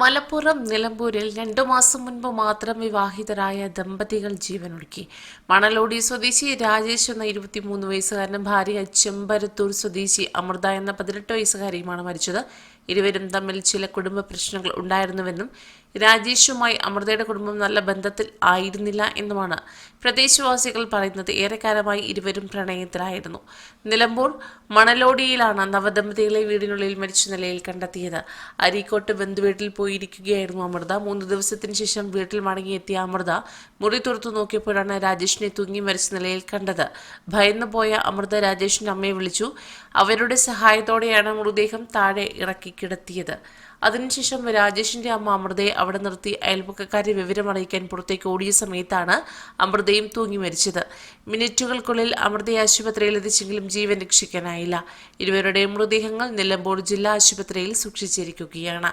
മലപ്പുറം നിലമ്പൂരിൽ രണ്ടു മാസം മുൻപ് മാത്രം വിവാഹിതരായ ദമ്പതികൾ ജീവനൊടുക്കി. മണലോടി സ്വദേശി രാജേഷ് എന്ന ഇരുപത്തിമൂന്ന് വയസ്സുകാരനും ഭാര്യ ചെമ്പരത്തൂർ സ്വദേശി അമൃത എന്ന പതിനെട്ട് വയസ്സുകാരിയുമാണ് മരിച്ചത്. ഇരുവരും തമ്മിൽ ചില കുടുംബ പ്രശ്നങ്ങൾ ഉണ്ടായിരുന്നുവെന്നും രാജേഷുമായി അമൃതയുടെ കുടുംബം നല്ല ബന്ധത്തിൽ ആയിരുന്നില്ല എന്നുമാണ് പ്രദേശവാസികൾ പറയുന്നത്. ഏറെക്കാലമായി ഇരുവരും പ്രണയത്തിലായിരുന്നു. നിലമ്പൂർ മണലോടിയിലാണ് നവദമ്പതികളെ വീടിനുള്ളിൽ മരിച്ച നിലയിൽ കണ്ടെത്തിയത്. അരീക്കോട്ട് ബന്ധുവീട്ടിൽ പോയിരിക്കുകയായിരുന്നു അമൃത. മൂന്ന് ദിവസത്തിന് ശേഷം വീട്ടിൽ മടങ്ങിയെത്തിയ അമൃത മുറി തുറത്തു നോക്കിയപ്പോഴാണ് രാജേഷിനെ തൂങ്ങി മരിച്ച നിലയിൽ കണ്ടത്. ഭയന്നു പോയ അമൃത രാജേഷിന്റെ അമ്മയെ വിളിച്ചു. അവരുടെ സഹായത്തോടെയാണ് മൃതദേഹം താഴെ ഇറക്കി കിടത്തിയത്. അതിനുശേഷം രാജേഷിന്റെ അമ്മ അമൃതയെ അവിടെ നിർത്തി അയൽപക്കക്കാരെ വിവരം അറിയിക്കാൻ പുറത്തേക്ക് ഓടിയ സമയത്താണ് അമൃതയും തൂങ്ങി മരിച്ചത്. മിനിറ്റുകൾക്കുള്ളിൽ അമൃതയെ ആശുപത്രിയിൽ എത്തിച്ചെങ്കിലും ജീവൻ രക്ഷിക്കാനായില്ല. ഇരുവരുടെയും മൃതദേഹങ്ങൾ നിലമ്പൂർ ജില്ലാ ആശുപത്രിയിൽ സൂക്ഷിച്ചിരിക്കുകയാണ്.